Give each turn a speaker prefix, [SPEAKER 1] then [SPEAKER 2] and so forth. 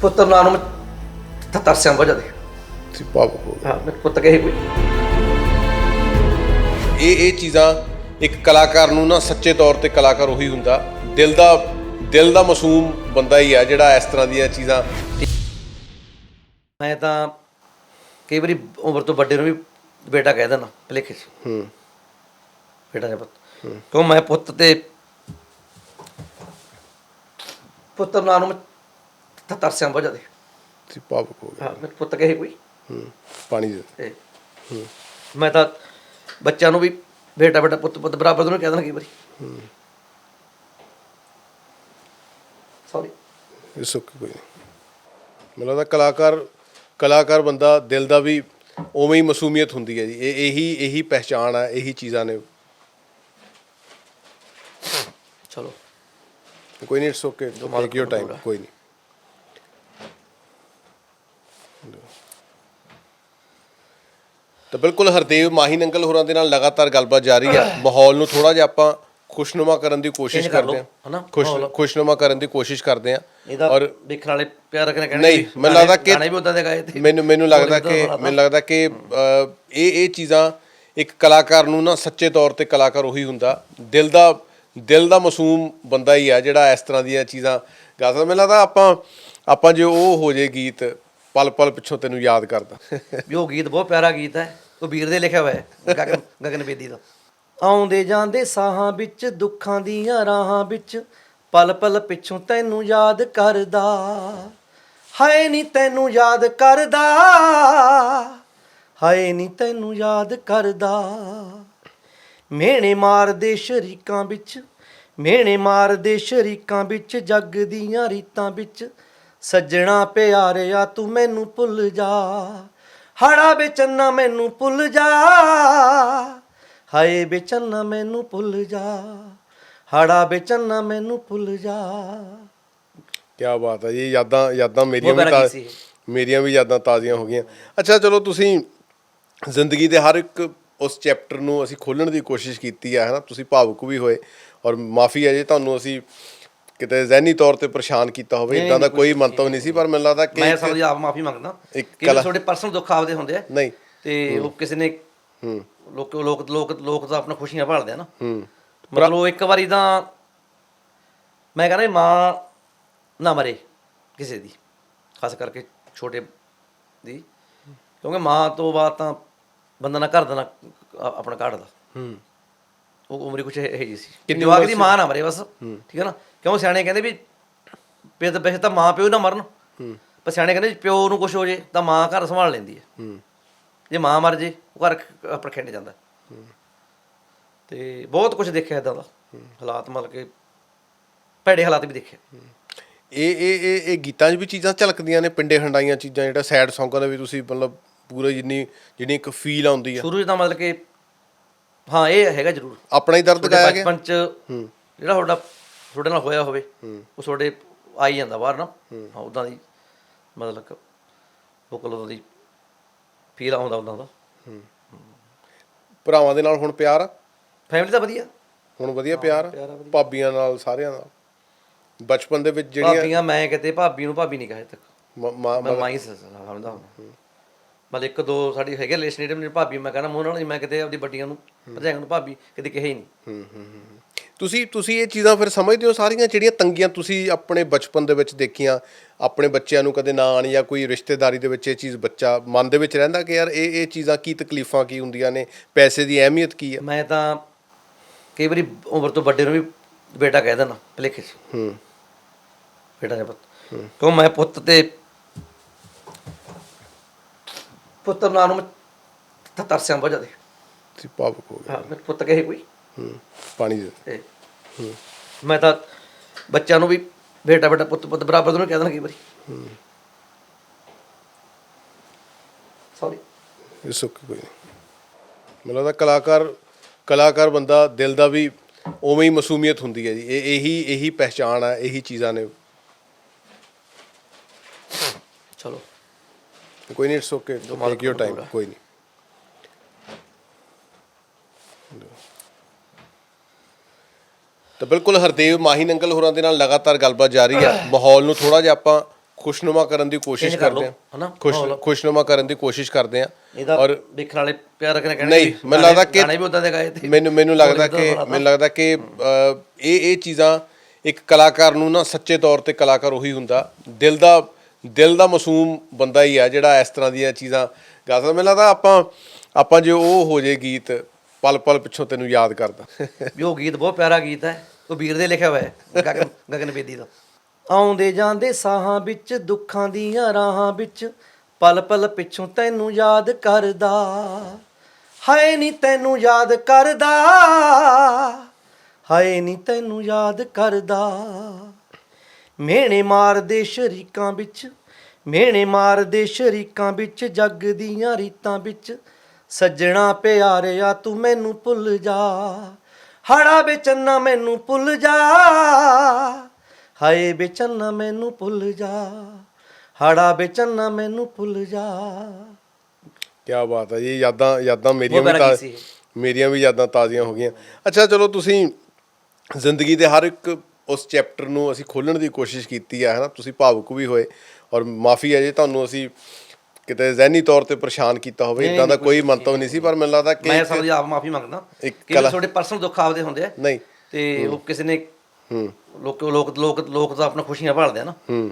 [SPEAKER 1] ਪੁੱਤਰ ਨਾਂ ਨੂੰ ਮੈਂ ਤਰਸਿਆ ਵਜਾ ਦੇ
[SPEAKER 2] ਸੀ ਭਾਵੁਕ ਹੋ ਗਏ
[SPEAKER 1] ਹਾਂ ਮੇਰੇ ਪੁੱਤ ਕਹੇ ਕੋਈ।
[SPEAKER 2] ਇਹ ਇਹ ਚੀਜ਼ਾਂ ਇੱਕ ਕਲਾਕਾਰ ਨੂੰ ਨਾ ਸੱਚੇ ਤੌਰ ਤੇ ਕਲਾਕਾਰ ਉਹੀ ਹੁੰਦਾ। ਦਿਲ ਦਾ ਦਿਲ ਦਾ ਮਾਸੂਮ ਬੰਦਾ ਹੀ ਆ ਜਿਹੜਾ ਇਸ ਤਰ੍ਹਾਂ ਦੀਆਂ ਚੀਜ਼ਾਂ।
[SPEAKER 1] ਮੈਂ ਤਾਂ ਕਈ ਵਾਰੀ ਉਮਰ ਤੋਂ ਵੱਡੇ ਨੂੰ ਵੀ ਬੇਟਾ ਕਹਿ ਦੇਣਾ ਭਲੇਖੇ 'ਚ।
[SPEAKER 2] ਹੂੰ।
[SPEAKER 1] ਬੇਟਾ ਨੇ ਪੁੱਤ। ਕਿਉਂ ਮੈਂ ਪੁੱਤ ਤੇ ਪੁੱਤਰ ਨਾਂ ਨੂੰ ਮੈਂ ਤ- ਤਰਸਿਆ ਵਜਾ ਦੇ
[SPEAKER 2] ਸੀ ਭਾਵੁਕ ਹੋ ਗਏ
[SPEAKER 1] ਹਾਂ ਮੇਰੇ ਪੁੱਤ ਕਹੇ ਕੋਈ
[SPEAKER 2] ਹੂੰ ਪਾਣੀ ਦੇ
[SPEAKER 1] ਤੇ ਮੈਂ ਤਾਂ ਬੱਚਿਆਂ ਨੂੰ ਵੀ ਬੇਟਾ ਬੇਟਾ ਪੁੱਤ ਪੁੱਤ ਬਰਾਬਰ ਦੋਨੋਂ ਕਹਿ ਦੇਣਾ ਕਈ ਵਾਰੀ ਸੌਰੀ
[SPEAKER 2] ਇਹ ਸੁੱਕ ਕੋਈ ਨਹੀਂ ਮੈਨੂੰ ਲੱਗਦਾ ਕਲਾਕਾਰ ਕਲਾਕਾਰ ਬੰਦਾ ਦਿਲ ਦਾ ਵੀ ਉਵੇਂ ਹੀ ਮਾਸੂਮੀਅਤ ਹੁੰਦੀ ਹੈ ਜੀ ਇਹ ਇਹੀ ਇਹੀ ਪਹਿਚਾਣ ਆ ਇਹੀ ਚੀਜ਼ਾਂ ਨੇ
[SPEAKER 1] ਚਲੋ
[SPEAKER 2] ਕੋਈ ਨਹੀਂ it's okay take your time. ਕੋਈ ਨਹੀਂ ਤਾਂ ਬਿਲਕੁਲ ਹਰਦੇਵ ਮਾਹੀਨ ਅੰਕਲ ਹੋਰਾਂ ਦੇ ਨਾਲ ਲਗਾਤਾਰ ਗੱਲਬਾਤ ਜਾਰੀ ਹੈ। ਮਾਹੌਲ ਨੂੰ ਥੋੜਾ ਜਿਹਾ ਆਪਾਂ ਖੁਸ਼ਨੁਮਾ ਕਰਨ ਦੀ ਕੋਸ਼ਿਸ਼ ਕਰਦੇ
[SPEAKER 1] ਹਨਾ?
[SPEAKER 2] ਹਾਂ। ਖੁਸ਼
[SPEAKER 1] ਮਾਹੌਲ।
[SPEAKER 2] ਖੁਸ਼ਨੁਮਾ ਕਰਨ ਦੀ ਕੋਸ਼ਿਸ਼ ਕਰਦੇ ਹਾਂ। ਔਰ
[SPEAKER 1] ਦੇਖਣ ਵਾਲੇ ਪਿਆਰ ਰੱਖਣੇ ਕਹਿਣੇ
[SPEAKER 2] ਨਹੀਂ, ਮੈਨੂੰ ਲੱਗਦਾ ਕਿ-
[SPEAKER 1] ਗਾਣੇ ਵੀ ਉਦਾਂ ਦੇ ਗਾਏ ਤੇ
[SPEAKER 2] ਮੈਨੂੰ ਮੈਨੂੰ ਲੱਗਦਾ ਕਿ ਮੈਨੂੰ ਲੱਗਦਾ ਕਿ ਇਹ ਇਹ ਚੀਜ਼ਾਂ ਇੱਕ ਕਲਾਕਾਰ ਨੂੰ ਨਾ ਸੱਚੇ ਤੌਰ ਤੇ ਕਲਾਕਾਰ ਉਹੀ ਹੁੰਦਾ। ਦਿਲ ਦਾ ਦਿਲ ਦਾ ਮਾਸੂਮ ਬੰਦਾ ਹੀ ਆ ਜਿਹੜਾ ਇਸ ਤਰ੍ਹਾਂ ਦੀਆਂ ਚੀਜ਼ਾਂ ਗਾ ਸਕਦਾ ਮੈਨੂੰ ਲੱਗਦਾ ਆਪਾਂ ਆਪਾਂ ਜੇ ਉਹ ਹੋ ਜੇ ਗੀਤ ਪਲ ਪਲ ਪਿੱਛੋਂ ਤੈਨੂੰ ਯਾਦ ਕਰਦਾ।
[SPEAKER 1] ਵੀ ਉਹ ਗੀਤ ਬਹੁਤ ਪਿਆਰਾ ਗੀਤ ਹੈ, ਉਹ ਵੀਰ ਦੇ ਲਿਖਿਆ ਹੋਇਆ ਹੈ, ਗਗਨ ਗਗਨ ਬੇਦੀ ਦਾ ਆਉਂਦੇ ਜਾਂਦੇ ਸਾਹਾਂ ਵਿੱਚ, ਦੁੱਖਾਂ ਦੀਆਂ ਰਾਹਾਂ ਵਿੱਚ, ਪਲ ਪਲ ਪਿੱਛੋਂ ਤੈਨੂੰ ਯਾਦ ਕਰਦਾ। ਹਾਏ ਨੀ ਤੈਨੂੰ ਯਾਦ ਕਰਦਾ, ਹਾਏ ਨੀ ਤੈਨੂੰ ਯਾਦ ਕਰਦਾ। ਮੇਣੇ ਮਾਰਦੇ ਸ਼ਰੀਕਾਂ ਵਿੱਚ, ਮੇਣੇ ਮਾਰਦੇ ਸ਼ਰੀਕਾਂ ਵਿੱਚ, ਜੱਗ ਦੀਆਂ ਰੀਤਾਂ ਵਿੱਚ ਸੱਜਣਾ ਪਿਆਰਿਆ ਤੂੰ ਮੈਨੂੰ ਭੁੱਲ ਜਾ। ਹੜਾ ਬੇਚੰਨਾ ਮੈਨੂੰ ਭੁੱਲ ਜਾ। ਹਾਏ ਬੇਚੰਨਾ ਮੈਨੂੰ ਭੁੱਲ ਜਾ। ਹੜਾ ਬੇਚੰਨਾ ਮੈਨੂੰ ਭੁੱਲ ਜਾ।
[SPEAKER 2] ਕੀ ਬਾਤ ਹੈ ਜੀ ਯਾਦਾਂ ਯਾਦਾਂ ਮੇਰੀਆਂ ਵੀ ਤਾ-। ਮੇਰੀਆਂ ਵੀ ਯਾਦਾਂ ਤਾਜ਼ੀਆਂ ਹੋ ਗਈਆਂ। ਅੱਛਾ ਚਲੋ ਤੁਸੀਂ ਜ਼ਿੰਦਗੀ ਦੇ ਹਰ ਇੱਕ ਉਸ ਚੈਪਟਰ ਨੂੰ ਅਸੀਂ ਖੋਲਣ ਦੀ ਕੋਸ਼ਿਸ਼ ਕੀਤੀ ਹੈ ਹਨਾ? ਤੁਸੀਂ ਭਾਵੁਕ ਵੀ ਹੋਏ ਔਰ ਮਾਫੀ ਹੈ ਜੇ ਤੁਹਾਨੂੰ ਅਸੀਂ ਕਿਤੇ ਜ਼ਹਿਨੀ ਤੌਰ ਤੇ ਪਰੇਸ਼ਾਨ ਕੀਤਾ ਹੋਵੇ ਇਦਾਂ ਦਾ ਕੋਈ ਮੰਤਵ ਨਹੀਂ ਸੀ ਪਰ ਮੈਨੂੰ ਲੱਗਦਾ ਕਿ
[SPEAKER 1] ਮੈਂ ਦੀ ਆਪ ਮਾਫੀ ਮੰਗਦਾ ਕਿ ਤੁਹਾਡੇ ਪਰਸਨਲ ਦੁੱਖ ਆਪਦੇ ਹੁੰਦੇ ਆ।
[SPEAKER 2] ਨਹੀਂ।
[SPEAKER 1] ਤੇ ਉਹ ਕਿਸੇ ਨੇ
[SPEAKER 2] ਹੂੰ।
[SPEAKER 1] ਲੋਕ ਲੋਕ ਲੋਕ ਲੋਕ ਤਾਂ ਆਪਣਾ ਖੁਸ਼ੀਆਂ ਭਾਲਦੇ ਆ ਨਾ।
[SPEAKER 2] ਹੂੰ।
[SPEAKER 1] ਮਤਲਬ ਇੱਕ ਵਾਰੀ ਤਾਂ ਮੈਂ ਕਹਿੰਦਾ ਮਾਂ ਨਾ ਮਰੇ ਕਿਸੇ ਦੀ ਖਾਸ ਕਰਕੇ ਛੋਟੇ ਦੀ। ਕਿਉਂਕਿ ਮਾਂ ਤੋਂ ਬਾਅਦ ਤਾਂ ਬੰਦਾ ਨਾ ਘਰ ਦਾ ਨਾ ਆਪਣਾ ਕਾਢਦਾ
[SPEAKER 2] ਹੂੰ।
[SPEAKER 1] ਉਹ ਉਮਰ ਕੁਛ ਇਹ ਜੀ ਸੀ।
[SPEAKER 2] ਕਿੰਨੀ
[SPEAKER 1] ਜਵਾਕ ਦੀ? ਮਾਂ ਨਾ ਮਰੇ ਬਸ ਠੀਕ ਹੈ ਨਾ? ਕਿਉਂ ਸਿਆਣੇ ਕਹਿੰਦੇ ਵੀ ਪਿਓ ਤਾਂ ਵੈਸੇ ਤਾਂ ਮਾਂ ਪਿਓ ਨਾ ਮਰਨ।
[SPEAKER 2] ਹੂੰ।
[SPEAKER 1] ਪਰ ਸਿਆਣੇ ਕਹਿੰਦੇ ਪਿਓ ਨੂੰ ਕੁਝ ਹੋ ਜੇ ਤਾਂ ਮਾਂ ਘਰ ਸੰਭਾਲ ਲੈਂਦੀ ਹੈ।
[SPEAKER 2] ਹੂੰ।
[SPEAKER 1] ਜੇ ਮਾਂ ਮਰ ਜੇ ਉਹ ਘਰ ਆਪਣਾ ਖਿੰਡ ਜਾਂਦਾ। ਤੇ ਬਹੁਤ ਕੁਝ ਦੇਖਿਆ ਇਦਾਂ ਦਾ। ਹਾਲਾਤ ਮਤਲਬ ਕਿ ਭੈੜੇ ਹਾਲਾਤ ਵੀ ਦੇਖੇ।
[SPEAKER 2] ਇਹ ਇਹ ਇਹ ਇਹ ਗੀਤਾਂ 'ਚ ਵੀ ਚੀਜ਼ਾਂ ਝਲਕਦੀਆਂ ਨੇ ਪਿੰਡੇ ਹੰਡਾਈਆਂ ਚੀਜ਼ਾਂ ਜਿਹੜਾ ਸੈਡ ਸੌਂਗਾਂ ਦਾ ਵੀ ਤੁਸੀਂ ਮਤਲਬ ਪੂਰਾ ਜਿੰਨੀ ਜਿਹੜੀ ਇੱਕ ਫੀਲ ਆਉਂਦੀ ਆ।
[SPEAKER 1] ਸ਼ੁਰੂ 'ਚ ਤਾਂ ਮਤਲਬ ਕਿ ਹਾਂ ਇਹ ਹੈਗਾ ਜ਼ਰੂਰ।
[SPEAKER 2] ਆਪਣਾ ਹੀ ਦਰਦ ਗਾਇਆ ਗਿਆ
[SPEAKER 1] ਬਚਪਨ 'ਚ ਜਿਹੜਾ ਤੁਹਾਡਾ ਤੁਹਾਡੇ ਨਾਲ ਹੋਇਆ ਹੋਵੇ ਉਹ ਤੁਹਾਡੇ ਆਈ ਜਾਂਦਾ ਬਾਹਰ ਨਾ। ਹਾਂ। ਉਦਾਂ ਦੀ ਮਤਲਬ ਵੋਕਲ ਉਦਾਂ ਦੀ ਫੀਲ ਆਉਂਦਾ ਉਦਾਂ ਦਾ।
[SPEAKER 2] ਭਰਾਵਾਂ ਦੇ ਨਾਲ ਹੁਣ ਪਿਆਰ ਆ?
[SPEAKER 1] ਫੈਮਿਲੀ ਤਾਂ ਵਧੀਆ।
[SPEAKER 2] ਹੁਣ ਵਧੀਆ ਪਿਆਰ ਆ? ਭਾਬੀਆਂ ਨਾਲ ਸਾਰਿਆਂ ਨਾਲ? ਬਚਪਨ ਦੇ ਵਿੱਚ ਜਿਹੜੀਆਂ
[SPEAKER 1] ਭਾਬੀਆਂ ਮੈਂ ਕਿਤੇ ਭਾਬੀ ਨੂੰ ਭਾਬੀ ਨਹੀਂ ਕਹੇ ਤੱਕ।
[SPEAKER 2] ਮ-
[SPEAKER 1] ਮਾਈ ਸਮਝਦਾ ਮਤਲਬ ਇੱਕ ਦੋ ਸਾਡੀ ਹੈਗੇ ਰਿਲੇਸ਼ਨਸ਼ਿਪ ਨੇ ਭਾਬੀ ਮੈਂ ਕਹਿੰਦਾ ਮੂੰਹ ਨਾਲ ਮੈਂ ਕਿਤੇ ਆਪਦੀ ਵੱਡੀਆਂ ਨੂੰ ਭਰਜਾਈਆਂ ਨੂੰ ਭਾਬੀ ਕਦੇ ਕਹੇ ਹੀ ਨਹੀਂ
[SPEAKER 2] ਤੁਸੀਂ ਤੁਸੀਂ ਇਹ ਚੀਜ਼ਾਂ ਫਿਰ ਸਮਝਦੇ ਹੋ ਸਾਰੀਆਂ ਜਿਹੜੀਆਂ ਤੰਗੀਆਂ ਤੁਸੀਂ ਆਪਣੇ ਬਚਪਨ ਦੇ ਵਿੱਚ ਦੇਖੀਆਂ ਆਪਣੇ ਬੱਚਿਆਂ ਨੂੰ ਕਦੇ ਨਾ ਆਣ ਜਾਂ ਕੋਈ ਰਿਸ਼ਤੇਦਾਰੀ ਦੇ ਵਿੱਚ ਇਹ ਚੀਜ਼ ਬੱਚਾ ਮਨ ਦੇ ਵਿੱਚ ਰਹਿੰਦਾ ਕਿ ਯਾਰ ਇਹ ਇਹ ਚੀਜ਼ਾਂ ਕੀ ਤਕਲੀਫਾਂ ਕੀ ਹੁੰਦੀਆਂ ਨੇ ਪੈਸੇ ਦੀ ਅਹਿਮੀਅਤ ਕੀ ਹੈ
[SPEAKER 1] ਮੈਂ ਤਾਂ ਕਈ ਵਾਰੀ ਉਮਰ ਤੋਂ ਵੱਡੇ ਨੂੰ ਵੀ ਬੇਟਾ ਕਹਿ ਦੇਣਾ ਭਲੇਖੇ 'ਚ।
[SPEAKER 2] ਹੂੰ।
[SPEAKER 1] ਬੇਟਾ ਨੇ ਪੁੱਤ। ਕਿਉਂ ਮੈਂ ਪੁੱਤ ਤੇ ਪੁੱਤਰ ਨਾਂ ਨੂੰ ਮੈਂ ਤਰਸਿਆ ਵਜਾ ਦੇ
[SPEAKER 2] ਤੁਸੀਂ ਭਾਵੁਕ ਹੋ ਗਏ।
[SPEAKER 1] ਹਾਂ ਮੇਰੇ ਪੁੱਤ ਕਹੇ ਕੋਈ।
[SPEAKER 2] ਹੂੰ ਪਾਣੀ ਦੇ
[SPEAKER 1] ਤੇ ਮੈਂ ਤਾਂ ਬੱਚਿਆਂ ਨੂੰ ਵੀ ਬੇਟਾ ਬੇਟਾ ਪੁੱਤ ਪੁੱਤ ਬਰਾਬਰ ਦੋਨੋਂ ਕਹਿ ਦੇਣਾ ਕਈ ਵਾਰੀ। ਸੌਰੀ
[SPEAKER 2] ਇਹ ਸੁੱਕ ਕੋਈ ਨਹੀਂ। ਮੈਨੂੰ ਲੱਗਦਾ ਕਲਾਕਾਰ ਕਲਾਕਾਰ ਬੰਦਾ ਦਿਲ ਦਾ ਵੀ ਉਵੇਂ ਹੀ ਮਾਸੂਮੀਅਤ ਹੁੰਦੀ ਹੈ ਜੀ। ਇਹ ਇਹੀ ਇਹੀ ਪਹਿਚਾਣ ਆ ਇਹੀ ਚੀਜ਼ਾਂ ਨੇ।
[SPEAKER 1] ਚਲੋ।
[SPEAKER 2] ਕੋਈ ਨਹੀਂ it's okay take your time. ਕੋਈ ਨਹੀਂ ਤਾਂ ਬਿਲਕੁਲ ਹਰਦੇਵ ਮਾਹੀਨ ਅੰਕਲ ਹੋਰਾਂ ਦੇ ਨਾਲ ਲਗਾਤਾਰ ਗੱਲਬਾਤ ਜਾਰੀ ਹੈ ਮਾਹੌਲ ਨੂੰ ਥੋੜਾ ਜਿਹਾ ਆਪਾਂ ਖੁਸ਼ਨੁਮਾ ਕਰਨ ਦੀ ਕੋਸ਼ਿਸ਼ ਕਰਦੇ
[SPEAKER 1] ਲਓ, ਹਨਾ?
[SPEAKER 2] ਖੁਸ਼। ਖੁਸ਼ਨੁਮਾ ਕਰਨ ਦੀ ਕੋਸ਼ਿਸ਼ ਕਰਦੇ ਆ
[SPEAKER 1] ਇਹਦਾ
[SPEAKER 2] ਔਰ
[SPEAKER 1] ਦੇਖਣ ਵਾਲੇ ਪਿਆਰ ਰੱਖਣੇ ਕਹਿਣਗੇ
[SPEAKER 2] ਨਹੀਂ, ਮੈਨੂੰ ਲੱਗਦਾ ਕਿ-
[SPEAKER 1] ਗਾਣੇ ਵੀ ਉਦਾਂ ਦੇ ਗਾਏ ਤੇ
[SPEAKER 2] ਮੈਨੂੰ ਮੈਨੂੰ ਲੱਗਦਾ ਕਿ ਮੈਨੂੰ ਲੱਗਦਾ ਕਿ ਇਹ ਇਹ ਚੀਜ਼ਾਂ ਇੱਕ ਕਲਾਕਾਰ ਨੂੰ ਨਾ ਸੱਚੇ ਤੌਰ ਤੇ ਕਲਾਕਾਰ ਉਹੀ ਹੁੰਦਾ ਦਿਲ ਦਾ ਦਿਲ ਦਾ ਮਾਸੂਮ ਬੰਦਾ ਹੀ ਆ ਜਿਹੜਾ ਇਸ ਤਰ੍ਹਾਂ ਦੀਆਂ ਚੀਜ਼ਾਂ ਗਾ ਸਕਦਾ ਮੈਨੂੰ ਲੱਗਦਾ ਆਪਾਂ ਆਪਾਂ ਜੇ ਉਹ ਹੋ ਜੇ ਗੀਤ ਪਲ ਪਲ ਪਿੱਛੋਂ ਤੈਨੂੰ ਯਾਦ ਕਰਦਾ।
[SPEAKER 1] ਵੀ ਉਹ ਗੀਤ ਬਹੁਤ ਪਿਆਰਾ ਗੀਤ ਹੈ। ਉਹ ਵੀਰ ਦੇ ਲਿਖਿਆ ਹੋਇਆ ਹੈ, ਗਗਨ ਗਗਨ ਬੇਦੀ ਦਾ। ਆਉਂਦੇ ਜਾਂਦੇ ਸਾਹਾਂ ਵਿੱਚ, ਦੁੱਖਾਂ ਦੀਆਂ ਰਾਹਾਂ ਵਿੱਚ ਪਲ ਪਲ ਪਿੱਛੋਂ ਤੈਨੂੰ ਯਾਦ ਕਰਦਾ। ਹਾਏ ਨੀ ਤੈਨੂੰ ਯਾਦ ਕਰਦਾ। ਹਾਏ ਨੀ ਤੈਨੂੰ ਯਾਦ ਕਰਦਾ। ਮੇਣੇ ਮਾਰਦੇ ਸ਼ਰੀਕਾਂ ਵਿੱਚ ਮੇਣੇ ਮਾਰਦੇ ਸ਼ਰੀਕਾਂ ਵਿੱਚ ਜੱਗ ਦੀਆਂ ਰੀਤਾਂ ਵਿੱਚ। ਸੱਜਣਾ ਪਿਆਰਿਆ ਤੂੰ ਮੈਨੂੰ ਭੁੱਲ ਜਾ। ਹੜਾ ਬੇਚੰਨਾ ਮੈਨੂੰ ਭੁੱਲ ਜਾ। ਹਾਏ ਬੇਚੰਨਾ ਮੈਨੂੰ ਭੁੱਲ ਜਾ। ਹੜਾ ਬੇਚੰਨਾ ਮੈਨੂੰ ਭੁੱਲ ਜਾ।
[SPEAKER 2] ਕੀ ਬਾਤ ਹੈ ਜੀ ਯਾਦਾਂ ਯਾਦਾਂ ਮੇਰੀਆਂ ਵੀ ਤਾਂ। ਮੇਰੀਆਂ ਵੀ ਯਾਦਾਂ ਤਾਜ਼ੀਆਂ ਹੋ ਗਈਆਂ। ਅੱਛਾ ਚਲੋ ਤੁਸੀਂ ਜ਼ਿੰਦਗੀ ਦੇ ਹਰ ਇੱਕ ਉਸ ਚੈਪਟਰ ਨੂੰ ਅਸੀਂ ਖੋਲਣ ਦੀ ਕੋਸ਼ਿਸ਼ ਕੀਤੀ ਹੈ ਹਨਾ? ਤੁਸੀਂ ਭਾਵੁਕ ਵੀ ਹੋਏ ਔਰ ਮਾਫੀ ਹੈ ਜੇ ਤੁਹਾਨੂੰ ਅਸੀਂ ਕਿਤੇ ਜ਼ਹਿਨੀ ਤੌਰ ਤੇ ਪਰੇਸ਼ਾਨ ਕੀਤਾ ਹੋਵੇ ਇਦਾਂ ਦਾ ਕੋਈ ਮੰਤਵ ਨਹੀਂ ਸੀ ਪਰ ਮੈਨੂੰ ਲੱਗਦਾ ਕਿ
[SPEAKER 1] ਮੈਂ ਸਮਝ ਆਪ ਮਾਫੀ ਮੰਗਦਾ ਕਿ ਤੁਹਾਡੇ ਪਰਸਨਲ ਦੁੱਖ ਆਪਦੇ ਹੁੰਦੇ ਆ
[SPEAKER 2] ਨਹੀਂ।
[SPEAKER 1] ਤੇ ਉਹ ਕਿਸੇ ਨੇ
[SPEAKER 2] ਹੂੰ।
[SPEAKER 1] ਲੋਕ ਲੋਕ ਲੋਕ ਲੋਕ ਤਾਂ ਆਪਣਾ ਖੁਸ਼ੀਆਂ ਭਾਲਦੇ ਆ ਨਾ।
[SPEAKER 2] ਹੂੰ।